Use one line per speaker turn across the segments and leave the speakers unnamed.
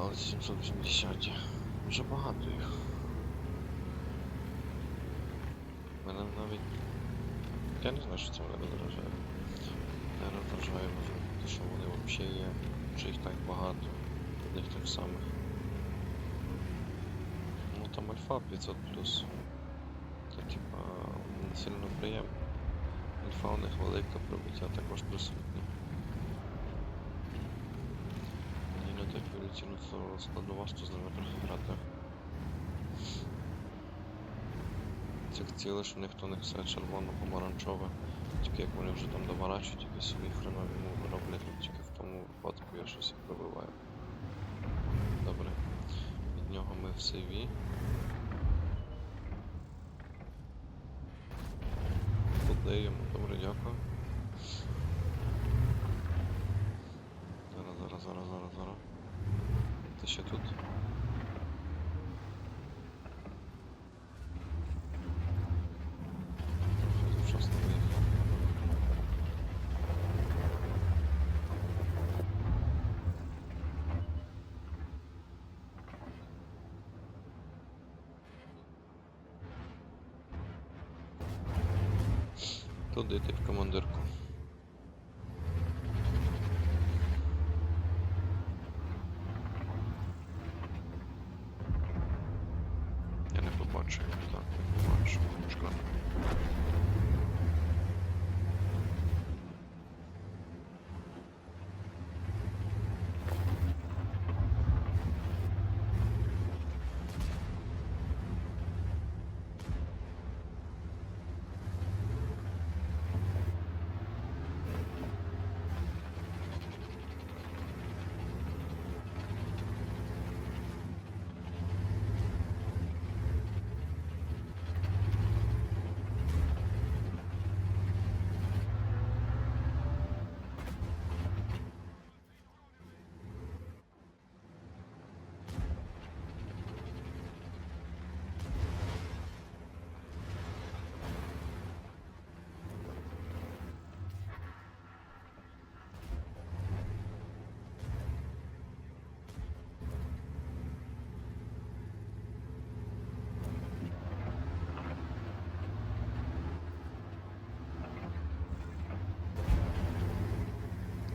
але 780. Вже багато їх. Мене навіть. Я не знаю, що це мене. Не роздражає, можливо, те, що вони взагалі є, що їх так багато, одних тих самих. Ну там альфа 500 плюс. Це типа не сильно приємно. Альфа у них велика пробиття також присутнє. Так еволюційну складновасту з ними трохи грати. Цих цілиш у них то у них все червоно-помаранчове. Тільки як вони вже там домарачують, якісь свої хренові мови роблять, тільки в тому випадку я щось пробиваю. Добре. Від нього ми в сейві. Подаємо, добре, дякую. Ти ще тут? Трохи завчасно виїхав. Туди ти в командирку. Я не побачу його, так, не побачу.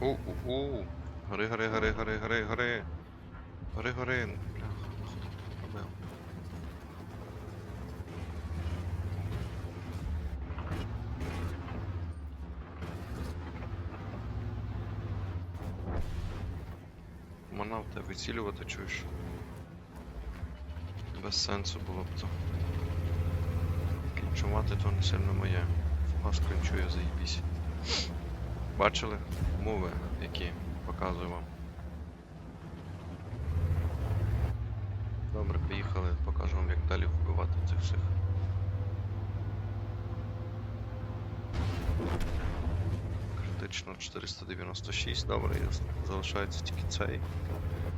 Шкода. У-у-у. Гори, гори, гори, гори, гори, гори. Гори, гори. Пробив. Мана в тебе вицілювати чуєш? Без сенсу було б то. Клінчувати то не сильно моє. Фугас клінчує, заїбісь. Бачили мови, які показую вам. Добре, поїхали, покажу вам, як далі вбивати цих всіх. Критично 496, добре, ясно. Залишається тільки цей.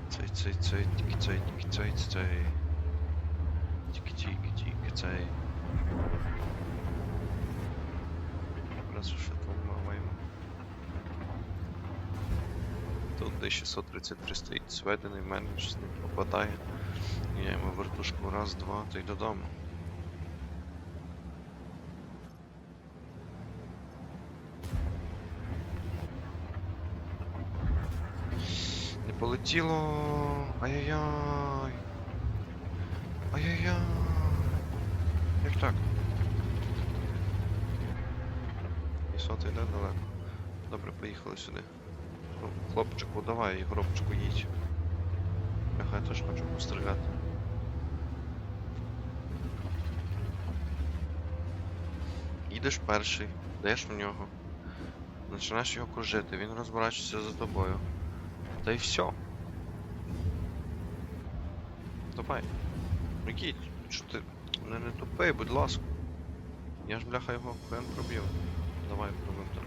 Цей, цей, цей, тільки цей, тільки цей, цей. Тільки, тільки, тільки цей. Раз що там маємо. Тут D633 стоїть зведений, в мене щось не попадає. Я йому вертушку раз, два, та й додому. Не полетіло. Ай-яй-яй. Ай-яй-яй. Як так? І соти йде далеко. Добре, поїхали сюди. Хлопчику, давай, горобчику їдь. Я хай теж хочу постріляти. Їдеш перший, даєш в нього. Починаєш його кружити, він розворачується за тобою. Та й все. Давай. Ну їдь, ти не, не тупий, будь ласка. Я ж бляха його хрен проб'ю. Давай пробуємо торканути.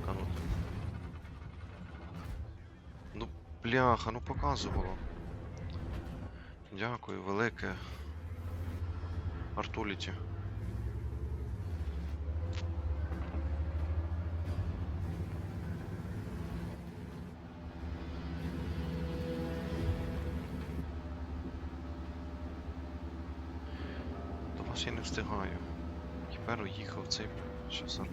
Бляха, ну показувало. Дякую, велике. Артуліті. До вас я не встигаю. Тепер уїхав цей часом.